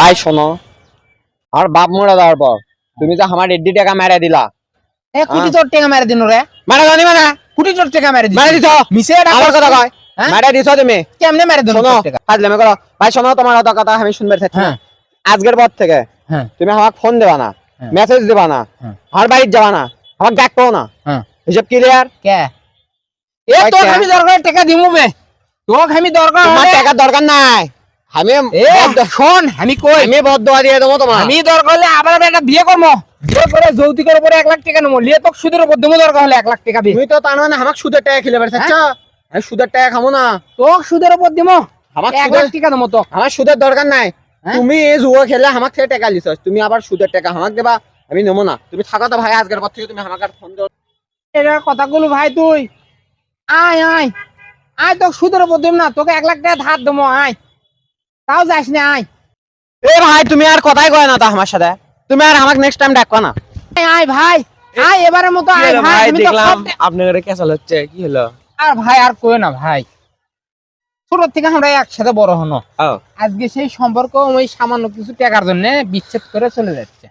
ভাই শোনো। আর বাপ মরে যাওয়ার পর তুমি যে আমার এডি টাকা মেরে দিলা। এ কুটি তোর টেকা মেরে দিন রে। মেরে দাও নি মানে? কুটি তোর টেকা মেরে দিন। মেরে দিছ? মিছে এটা আমার কথা কয়? হ্যাঁ? মেরে দিছ তুমি? কেমনে মেরে দিন শোনো করো। ভাই শোনো তোমার কথা আমি শুনবে থাকছি না। হ্যাঁ। আজকের পর থেকে হ্যাঁ। তুমি আমাকে ফোন দেবা না হ্যাঁ। মেসেজ দেবা না হ্যাঁ। আর বাড়ির যাবা না আমাকে ডাকবো না। হ্যাঁ। হিসাব ক্লিয়ার কে? এ তোর আমি দরকার টাকা দিমু বে। তোর আমি দরকার তোমার হলে- টাকার দরকার নাই। আমি শোন আমি কই আমি বদয়া দিয়ে দেবো তোমার আমি দরকার হলে আবার একটা বিয়ে করব বিয়ে করে যৌতুকের উপরে এক লাখ টাকা নেব লিয়ে তোকে সুদের উপর দেবো দরকার হলে এক লাখ টাকা দিয়ে তুমি তো তার মানে আমাকে সুদের টাকা খেলে আমি সুদের টাকা খাব না। তোকে সুদের উপর দিবো আমার এক লাখ টাকা দেবো তো আমার সুদের দরকার নাই? তুমি এই জুয়া খেলে আমার থেকে টাকা লিছ তুমি আবার সুদের টাকা আমাকে দেবা আমি নেব না। তুমি থাকো তো ভাই আজকের পর থেকে তুমি আমাকে ফোন দিও। কথাগুলো ভাই তুই। আয় আয়। আয় তোকে সুদের উপর দেব না তোকে এক লাখ টাকা ধার দেবো আয়। তাও যাস না আয়। এ ভাই তুমি আর কথাই কয় না তো আমার সাথে। তুমি আর আমাকে নেক্সট টাইম ডাকবা না। আয়, ভাই আয় এবারের মতো আয় ভাই আমি তো দেখলাম আপনার কেসাল হচ্ছে কি হলো? আর ভাই আর কই না ভাই। ছোট থেকে আমরা একসাথে বড় হনো। আজকে সেই সম্পর্ক ওই সামান্য কিছু টাকার জন্য বিচ্ছেদ করে চলে যাচ্ছে।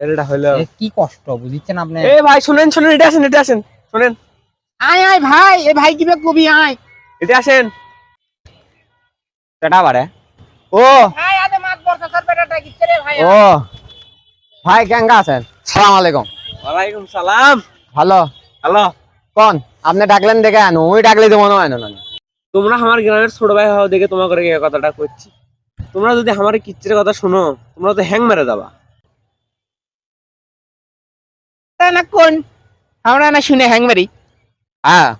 এটা হলো। কি কষ্ট বুঝছেন আপনি? এ ভাই শুনেন শুনেন এটা আসেন এটা আসেন শুনেন। আয় আয় ভাই এ ভাই কিবে কবি আয়। এটা আসেন। কেটা বারে ও। ভাই আদে মাত বর্ষা স্যার বেটাটা কিচ্ছে রে ভাই ও। ভাই কেঙ্গা আছেন? সালাম আলাইকুম। ওয়ালাইকুম সালাম। ভালো। হ্যালো। কোন? আপনি ডাকলেন দেখে আনো ওই ডাকলে দেবো না আনো না। তোমরা আমার গ্রামের ছোট ভাই হও দেখে তোমাকে এই কথাটা করছি। তোমরা যদি আমার কিচ্ছের কথা শোনো তোমরা তো হ্যাং মেরে যাবা না কোন? আমরা না শুনে হ্যাং মারি। হ্যাঁ।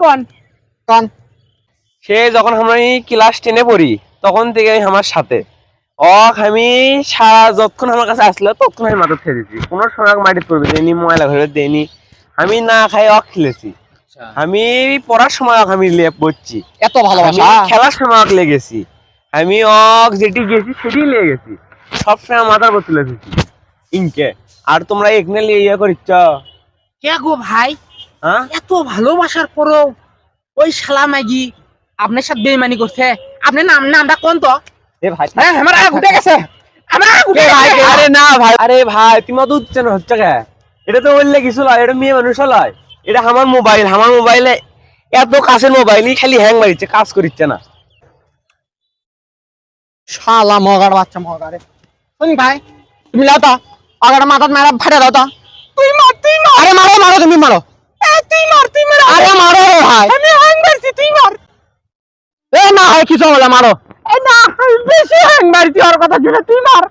কোন? কোন। সে যখন আমরা ক্লাস টেনে পড়ি তখন থেকে আমি আমার সাথে। অক আমি সারা যতক্ষণ আমার কাছে আসলো ততক্ষণ আমি মাথা ছেড়ে দিয়েছি। কোনো সময় মাটি করবে দেয়নি ময়লা ঘরে দেয়নি। আমি না খাই অক খেলেছি। আমি পড়ার সময় অক আমি লেপ পড়ছি। এত ভালোবাসা। খেলার সময় অক লেগেছি আমি অক যেটি গেছি সেটি লেগে গেছি। সবসময় মাথার উপর তুলে দিচ্ছি ইনকে আর তোমরা এখানে লিয়ে ইয়ে করিচ্ছ? কে গো ভাই? হ্যাঁ? এত ভালোবাসার পরও ওই শালা মাগি আপনার সাথে বেইমানি করছে। আপনার নাম নামটা কোন তো? এ ভাই হ্যাঁ আমার আগ উঠে গেছে। আমার আগ উঠে গেছে। আরে না ভাই আরে ভাই তুমি অত উচ্চারণ হচ্ছে কে? এটা তো বললে কিছু লয় এটা মেয়ে মানুষ লয়। এটা আমার মোবাইল আমার মোবাইলে এত কাছের মোবাইলই খালি হ্যাং মারিচ্ছে কাজ করিচ্ছে না। শালা মগার বাচ্চা মগারে শুনি ভাই তুমি লাও তা আগার মাথাত মারা ফাটে দাও তা। তুই মার তুই মার আরে মারো মারো তুমি মারো। এ, তুই মার তুই মার। আরে মারো রে ভাই আমি হ্যাং মারছি তুই মার এ না হয় কিছু বলে মারো। না বেশি হ্যাং মারছি ওর কথা শুনে তুই মার।